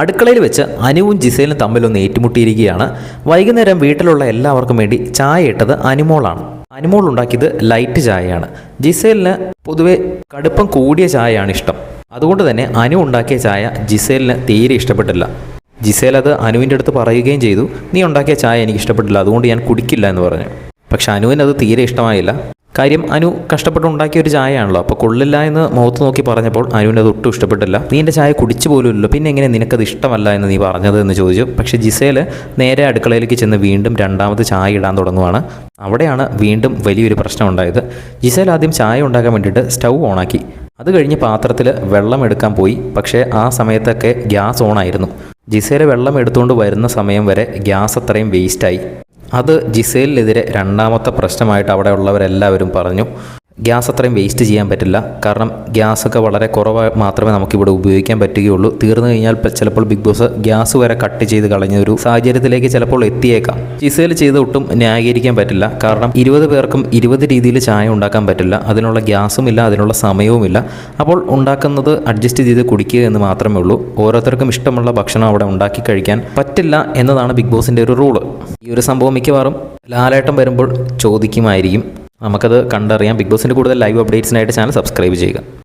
അടുക്കളയിൽ വെച്ച് അനുവും ജിസേലും തമ്മിലൊന്ന് ഏറ്റുമുട്ടിയിരിക്കുകയാണ്. വൈകുന്നേരം വീട്ടിലുള്ള എല്ലാവർക്കും വേണ്ടി ചായ ഇട്ടത് അനുമോളാണ്. അനുമോൾ ഉണ്ടാക്കിയത് ലൈറ്റ് ചായയാണ്. ജിസേലിന് പൊതുവെ കടുപ്പം കൂടിയ ചായയാണ് ഇഷ്ടം. അതുകൊണ്ട് തന്നെ അനു ഉണ്ടാക്കിയ ചായ ജിസേലിന് തീരെ ഇഷ്ടപ്പെട്ടില്ല. ജിസേൽ അത് അനുവിന്റെ അടുത്ത് പറയുകയും ചെയ്തു നീ ഉണ്ടാക്കിയ ചായ എനിക്ക് ഇഷ്ടപ്പെട്ടില്ല അതുകൊണ്ട് ഞാൻ കുടിക്കില്ല എന്ന് പറഞ്ഞു. പക്ഷെ അനുവിന് അത് തീരെ ഇഷ്ടമായില്ല. കാര്യം അനു കഷ്ടപ്പെട്ട് ഉണ്ടാക്കിയ ഒരു ചായയാണല്ലോ. അപ്പോൾ കൊള്ളില്ല എന്ന് മുഖത്ത് നോക്കി പറഞ്ഞപ്പോൾ അനുവിന് അത് ഒട്ടും ഇഷ്ടപ്പെട്ടില്ല. നീ എന്റെ ചായ കുടിച്ചു പോലുമില്ലല്ലോ പിന്നെ എങ്ങനെ നിനക്കത് ഇഷ്ടമല്ല എന്ന് നീ പറഞ്ഞത്? എന്ന് ചോദിച്ചു. പക്ഷേ ജിസേൽ നേരെ അടുക്കളയിലേക്ക് ചെന്ന് വീണ്ടും രണ്ടാമത് ചായ ഇടാൻ തുടങ്ങുവാണ്. അവിടെയാണ് വീണ്ടും വലിയൊരു പ്രശ്നം ഉണ്ടായത് ജിസേൽ ആദ്യം ചായ ഉണ്ടാക്കാൻ വേണ്ടിയിട്ട് സ്റ്റൗ ഓണാക്കി. അത് കഴിഞ്ഞ് പാത്രത്തിൽ വെള്ളം എടുക്കാൻ പോയി. പക്ഷേ ആ സമയത്തൊക്കെ ഗ്യാസ് ഓണായിരുന്നു. ജിസേൽ വെള്ളം എടുത്തുകൊണ്ട് വരുന്ന സമയം വരെ ഗ്യാസ് അത്രയും വേസ്റ്റായി. അത് ജിസേലിനെതിരെ രണ്ടാമത്തെ പ്രശ്നമായിട്ട് അവിടെ ഉള്ളവരെല്ലാവരും പറഞ്ഞു. ഗ്യാസ് അത്രയും വേസ്റ്റ് ചെയ്യാൻ പറ്റില്ല. കാരണം ഗ്യാസൊക്കെ വളരെ കുറവ് മാത്രമേ നമുക്കിവിടെ ഉപയോഗിക്കാൻ പറ്റുകയുള്ളൂ. തീർന്നു കഴിഞ്ഞാൽ ചിലപ്പോൾ ബിഗ് ബോസ് ഗ്യാസ് വരെ കട്ട് ചെയ്ത് കളഞ്ഞ ഒരു സാഹചര്യത്തിലേക്ക് ചിലപ്പോൾ എത്തിയേക്കാം. ചിസേൽ ചെയ്ത് ഒട്ടും ന്യായീകരിക്കാൻ പറ്റില്ല. കാരണം ഇരുപത് പേർക്കും ഇരുപത് രീതിയിൽ ചായ ഉണ്ടാക്കാൻ പറ്റില്ല. അതിനുള്ള ഗ്യാസും ഇല്ല അതിനുള്ള സമയവുമില്ല അപ്പോൾ ഉണ്ടാക്കുന്നത് അഡ്ജസ്റ്റ് ചെയ്ത് കുടിക്കുക എന്ന് മാത്രമേ ഉള്ളൂ. ഓരോരുത്തർക്കും ഇഷ്ടമുള്ള ഭക്ഷണം അവിടെ ഉണ്ടാക്കി കഴിക്കാൻ പറ്റില്ല എന്നതാണ് ബിഗ് ബോസിന്റെ ഒരു റൂൾ. ഈ ഒരു സംഭവം മിക്കവാറും ലാലേട്ടം വരുമ്പോൾ ചോദിക്കുമായിരിക്കും. നമുക്കത് കണ്ടറിയാം. ബിഗ് ബോസിന്റെ കൂടുതൽ ലൈവ് അപ്ഡേറ്റ്സിനായിട്ട് ചാനൽ സബ്സ്ക്രൈബ് ചെയ്യുക.